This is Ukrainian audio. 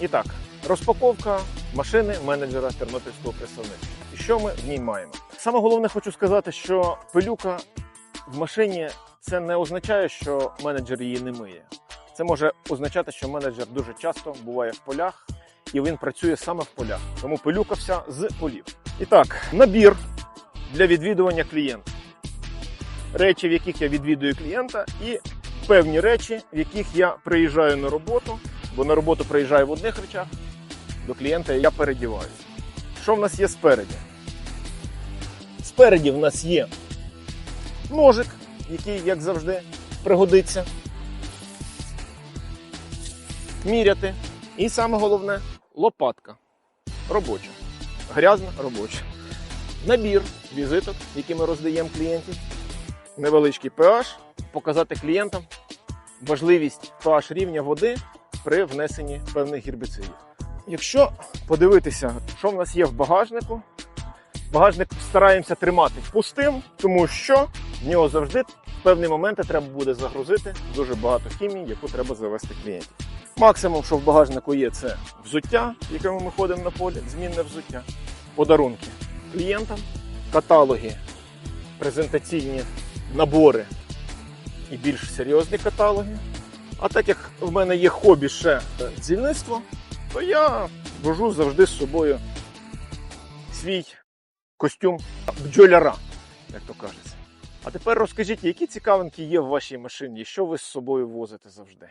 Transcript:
І так, розпаковка машини менеджера тернопільського представництва. І що ми в ній маємо? Саме головне хочу сказати, що пилюка в машині це не означає, що менеджер її не миє. Це може означати, що менеджер дуже часто буває в полях і він працює саме в полях. Тому пилюка вся з полів. І так, набір для відвідування клієнта. Речі, в яких я відвідую клієнта, і певні речі, в яких я приїжджаю на роботу, бо на роботу приїжджаю в одних речах, до клієнта я передіваюся. Що в нас є спереді? Спереді в нас є ножик, який, як завжди, пригодиться. Міряти. І саме головне лопатка. Робоча. Грязна робоча. Набір візиток, які ми роздаємо клієнтів. Невеличкий pH, показати клієнтам важливість pH рівня води при внесенні певних гербіцидів. Якщо подивитися, що в нас є в багажнику, багажник стараємося тримати пустим, тому що в нього завжди в певні моменти треба буде загрузити дуже багато хімії, яку треба завести клієнтів. Максимум, що в багажнику є, це взуття, якому ми ходимо на полі, змінне взуття, подарунки клієнтам, каталоги, презентаційні набори і більш серйозні каталоги. А так як в мене є хобі ще дзільництво, то я вожу завжди з собою свій костюм бджоляра, як то кажеться. А тепер розкажіть, які цікавинки є в вашій машині, що ви з собою возите завжди?